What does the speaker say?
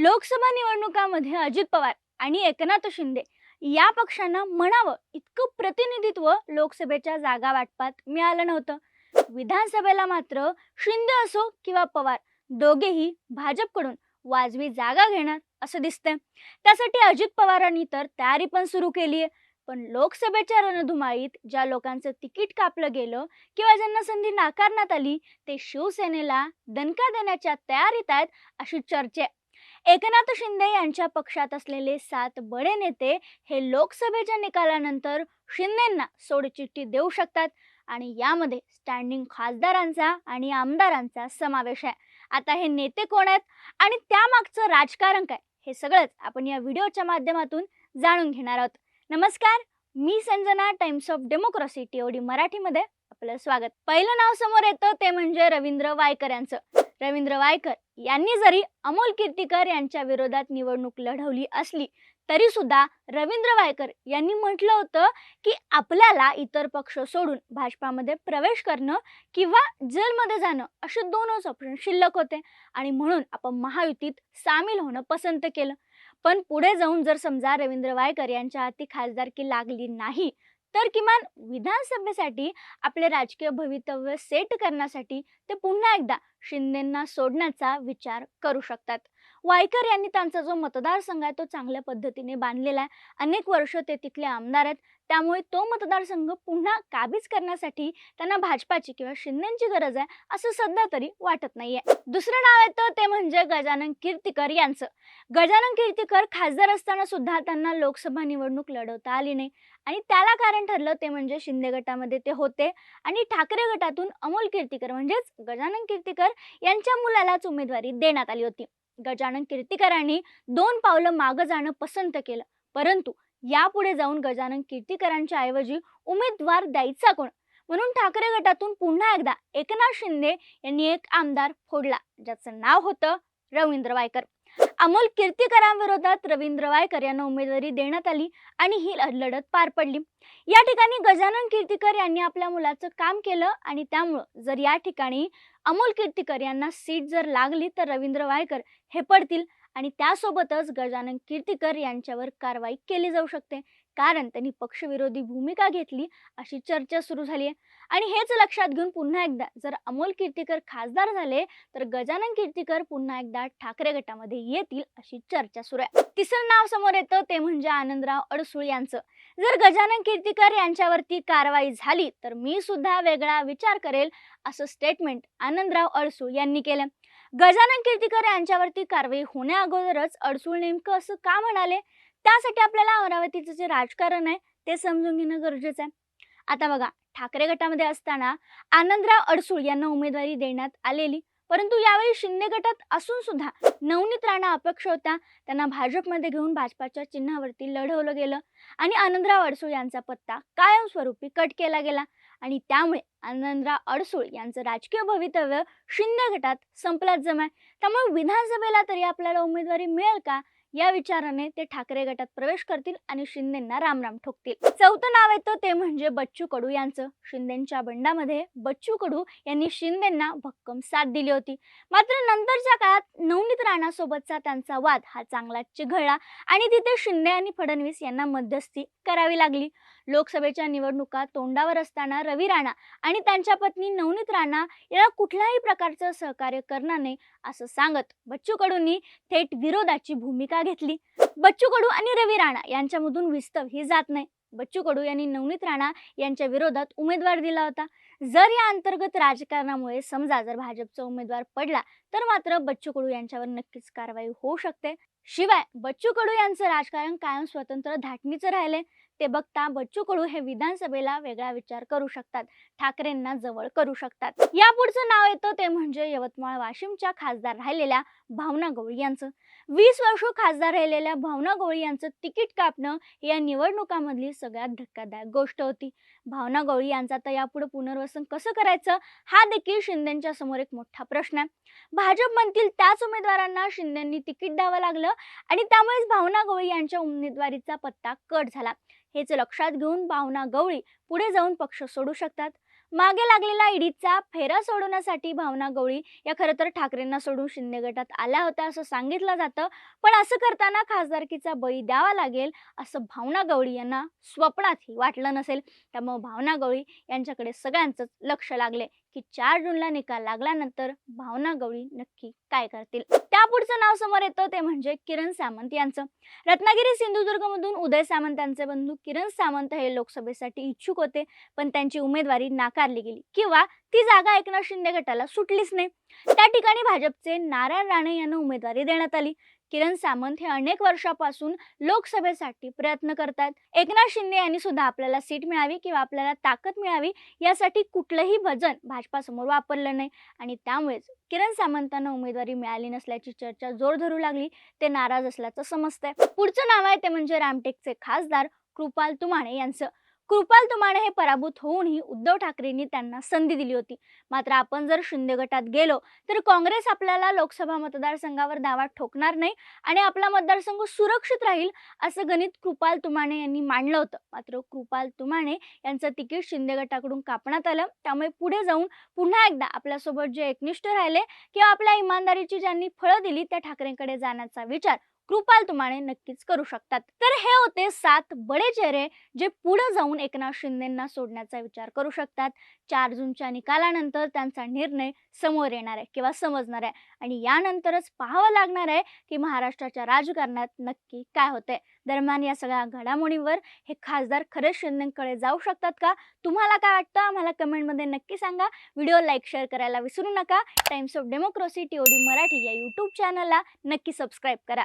लोकसभा निवडणुकामध्ये अजित पवार आणि एकनाथ शिंदे या पक्षांना म्हणावं इतकं प्रतिनिधित्व लोकसभेच्या जागा वाटपात मिळालं नव्हतं. विधानसभेला मात्र शिंदे असो किंवा पवार दोघेही भाजपकडून वाजवी जागा घेणार असं दिसतंय. त्यासाठी अजित पवारांनी तर तयारी पण सुरू केली आहे पण लोकसभेच्या रणधुमाळीत ज्या लोकांचं तिकीट कापलं गेलं किंवा ज्यांना संधी नाकारण्यात आली ते शिवसेनेला दणका देण्याच्या तयारीत आहेत अशी चर्चे एकनाथ शिंदे यांच्या पक्षात असलेले सात बडे नेते हे लोकसभेच्या निकालानंतर शिंदेंना सोडचिठ्ठी देऊ शकतात आणि यामध्ये स्टँडिंग खासदारांचा आणि आमदारांचा समावेश आहे. आता हे नेते कोण आहेत आणि त्यामागचं राजकारण काय? हे सगळंच आपण या व्हिडिओच्या माध्यमातून जाणून घेणार आहोत. नमस्कार मी Sanjana Times of Democracy TOD मराठीमध्ये आपलं स्वागत. पहिलं नाव समोर येतं ते म्हणजे रवींद्र वायकर यांचं. रवींद्र वायकर यांनी जरी अमोल कीर्तीकर यांच्या विरोधात निवडणूक लढवली असली तरी सुद्धा रवींद्र वायकर यांनी म्हटलं होतं की आपल्याला इतर पक्ष सोडून भाजपामध्ये प्रवेश करणं किंवा जेलमध्ये जाणं असे दोनच ऑप्शन शिल्लक होते. आणि म्हणून आपण महायुतीत सामील होणं पसंत केलं. पण पुढे जाऊन जर समजा रवींद्र वायकर यांच्या हाती खासदारकी लागली नाही तर किमान विधानसभेसाठी आपले राजकीय भवितव्य सेट करण्यासाठी ते पुन्हा एकदा शिंदेंना सोडण्याचा विचार करू शकतात. वायकर यांनी त्यांचा जो मतदारसंघ आहे तो चांगल्या पद्धतीने बांधलेला आहे. अनेक वर्ष ते तिथले आमदार आहेत. त्यामुळे तो मतदारसंघ पुन्हा काबीज करण्यासाठी त्यांना भाजपाची किंवा शिंदेची गरज आहे असं सध्या तरी वाटत नाहीये. दुसरं नाव येतं ते म्हणजे गजानन कीर्तिकर यांचं. गजानन कीर्तिकर खासदार असताना सुद्धा त्यांना लोकसभा निवडणूक लढवता आली नाही. आणि त्याला कारण ठरलं ते म्हणजे शिंदे गटामध्ये ते होते. आणि ठाकरे गटातून अमोल कीर्तीकर म्हणजेच गजानन कीर्तीकर यांच्या मुलालाच उमेदवारी देण्यात आली होती. गजानन कीर्तीकरांनी दोन पावलं मागं जाणं पसंत केलं. परंतु यापुढे जाऊन गजानन कीर्तीकरांच्या ऐवजी उमेदवार द्यायचा कोण? म्हणून ठाकरे गटातून पुन्हा एकदा एकनाथ शिंदे यांनी एक आमदार फोडला ज्याचं नाव होतं रवींद्र वायकर. अमोल कीर्तीकरांविरोधात रवींद्र वायकर यांना उमेदवारी देण्यात आली आणि ही लढत पार पडली. या ठिकाणी गजानन कीर्तीकर यांनी आपल्या मुलाचं काम केलं आणि त्यामुळं जर या ठिकाणी अमोल कीर्तीकर यांना सीट जर लागली तर रवींद्र वायकर हे पडतील. आणि त्यासोबतच गजानन कीर्तीकर यांच्यावर कारवाई केली जाऊ शकते. कारण त्यांनी पक्षविरोधी भूमिका घेतली अशी चर्चा सुरू झाली आहे. आणि हेच लक्षात घेऊन पुन्हा एकदा जर अमोल कीर्तीकर खासदार झाले तर गजानन कीर्तीकर पुन्हा एकदा ठाकरे गटामध्ये येतील अशी चर्चा सुरू आहे. तिसरं नाव समोर येतं ते म्हणजे आनंदराव अडसूळ यांचं. जर गजानन कीर्तीकर यांच्यावरती कारवाई झाली तर मी सुद्धा वेगळा विचार करेल असं स्टेटमेंट आनंदराव अडसूळ यांनी केलं. गजानन कीर्तीकर यांच्यावरती कारवाई होण्या अगोदरच अडसूळ नेमकं असं का म्हणाले? त्यासाठी आपल्याला अमरावतीचं जे राजकारण आहे ते समजून घेणं गरजेचं आहे. आता बघा ठाकरे गटामध्ये असताना आनंदराव अडसूळ यांना उमेदवारी देण्यात आलेली परंतु यावेळी शिंदे गटात असून सुद्धा नवनीत राणा अपक्ष होता. त्यांना भाजपमध्ये घेऊन भाजपाच्या चिन्हावरती लढवलं गेलं आणि आनंदराव अडसूळ यांचा पत्ता कायमस्वरूपी कट केला गेला. आणि त्यामुळे आनंदराव अडसूळ यांचं राजकीय भवितव्य शिंदे गटात संपलाच जमाय त्यामुळे विधानसभेला तरी आपल्याला उमेदवारी मिळेल का? या विचाराने ते ठाकरे गटात प्रवेश करतील आणि शिंदेंना रामराम ठोकतील. चौथं नाव येतं ते म्हणजे बच्चू कडू यांचं. शिंदेच्या बंडामध्ये बच्चू कडू यांनी शिंदेंना भक्कम साथ दिली होती. मात्र नंतरच्या काळात नवनीत राणासोबतचा त्यांचा वाद हा चांगला चिघळला आणि तिथे शिंदे आणि फडणवीस यांना मध्यस्थी करावी लागली. लोकसभेच्या निवडणुका तोंडावर असताना रवी राणा आणि त्यांच्या पत्नी नवनीत राणा यांना कुठल्याही प्रकारचं सहकार्य करणार नाही असं सांगत बच्चू कडूंनी थेट विरोधाची भूमिका घेतली. बच्चू कडू आणि रवी राणा यांच्यामधून विस्तव ही जात नाही. बच्चू कडू यांनी नवनीत राणा यांच्या विरोधात उमेदवार दिला होता. जर या अंतर्गत राजकारणामुळे समजा जर भाजपचा उमेदवार पडला तर मात्र बच्चू कडू यांच्यावर नक्कीच कारवाई होऊ शकते. शिवाय बच्चू कडू यांचं राजकारण कायम स्वतंत्र धाटणीचं राहिले ते बघता बच्चू कडू हे विधानसभेला वेगळा विचार करू शकतात. ठाकरेंना जवळ करू शकतात. या पुढचं नाव येतं ते म्हणजे यवतमाळ वाशिमच्या खासदार राहिलेल्या भावना गवळी यांचं. वीस वर्ष खासदार राहिलेल्या भावना गवळी यांचं तिकीट कापणं या निवडणुकामधली सगळ्यात धक्कादायक गोष्ट होती. भावना गवळी यांचं. आता यापुढे पुनर्वसन कसं करायचं? हा देखील शिंदेच्या समोर एक मोठा प्रश्न आहे. भाजप म्हणतील त्याच उमेदवारांना शिंदेंनी तिकीट द्यावं लागलं आणि त्यामुळेच भावना गवळी यांच्या उमेदवारीचा पत्ता कट झाला. हेच लक्षात घेऊन भावना गवळी पुढे जाऊन पक्ष सोडू शकतात. मागे लागलेला ईडीचा फेरा सोडवण्यासाठी भावना गवळी या खरं तर ठाकरेंना सोडून शिंदे गटात आल्या होत्या असं सांगितलं जातं. पण असं करताना खासदारकीचा बळी द्यावा लागेल असं भावना गवळी यांना स्वप्नातही वाटलं नसेल. त्यामुळे भावना गवळी यांच्याकडे सगळ्यांचंच लक्ष लागले. की चार जूनला निकाल लागल्यानंतर भावना गवळी नक्की काय करतील? त्यापुढचं नाव समोर येतं ते म्हणजे किरण सामंत यांचं. रत्नागिरी सिंधुदुर्गमधून उदय सामंत यांचे बंधू किरण सामंत हे लोकसभेसाठी इच्छुक होते पण त्यांची उमेदवारी नाकारली गेली किंवा ती जागा एकनाथ शिंदे गटाला सुटलीच नाही. त्या ठिकाणी भाजपचे नारायण राणे यांना उमेदवारी देण्यात आली. किरण सामंत हे अनेक वर्षापासून लोकसभेसाठी प्रयत्न करतात. एकनाथ शिंदे यांनी सुद्धा आपल्याला सीट मिळावी किंवा आपल्याला ताकद मिळावी यासाठी कुठलंही भजन भाजपासमोर वापरलं नाही. आणि त्यामुळेच किरण सामंतांना उमेदवारी मिळाली नसल्याची चर्चा जोर धरू लागली. ते नाराज असल्याचं समजतंय. पुढचं नाव आहे ते म्हणजे रामटेकचे खासदार कृपाल तुमाणे यांचं. कृपाल तुमाणे हे पराभूत होऊनही उद्धव ठाकरेंनी त्यांना संधी दिली होती. मात्र आपण जर शिंदे गटात गेलो तर काँग्रेस आपल्याला लोकसभा मतदारसंघावर दावा ठोकणार नाही आणि आपला मतदारसंघ सुरक्षित राहील असं गणित कृपाल तुमाने यांनी मांडलं होतं. मात्र कृपाल तुमाने यांचं तिकीट शिंदे गटाकडून कापण्यात आलं. त्यामुळे पुढे जाऊन पुन्हा एकदा आपल्यासोबत जे एकनिष्ठ राहिले किंवा आपल्या इमानदारीची ज्यांनी फळं दिली त्या ठाकरेंकडे जाण्याचा विचार कृपाल तुमाणे नक्कीच करू शकतात. तर हे होते सात बडे चेहरे जे पुढे जाऊन एकनाथ शिंदेंना सोडण्याचा विचार करू शकतात. चार जूनच्या निकालानंतर त्यांचा निर्णय समोर येणार आहे किंवा समजणार आहे. आणि यानंतरच पाहावं लागणार आहे की महाराष्ट्राच्या राजकारणात नक्की काय होते दरम्यान या सगळ्या घडामोडींवर हे खासदार खरंच शिंदेकडे जाऊ शकतात का? तुम्हाला काय वाटतं? आम्हाला कमेंटमध्ये नक्की सांगा. व्हिडिओ लाईक शेअर करायला विसरू नका. Times of Democracy T Marathi या यूट्यूब चॅनलला नक्की सबस्क्राईब करा.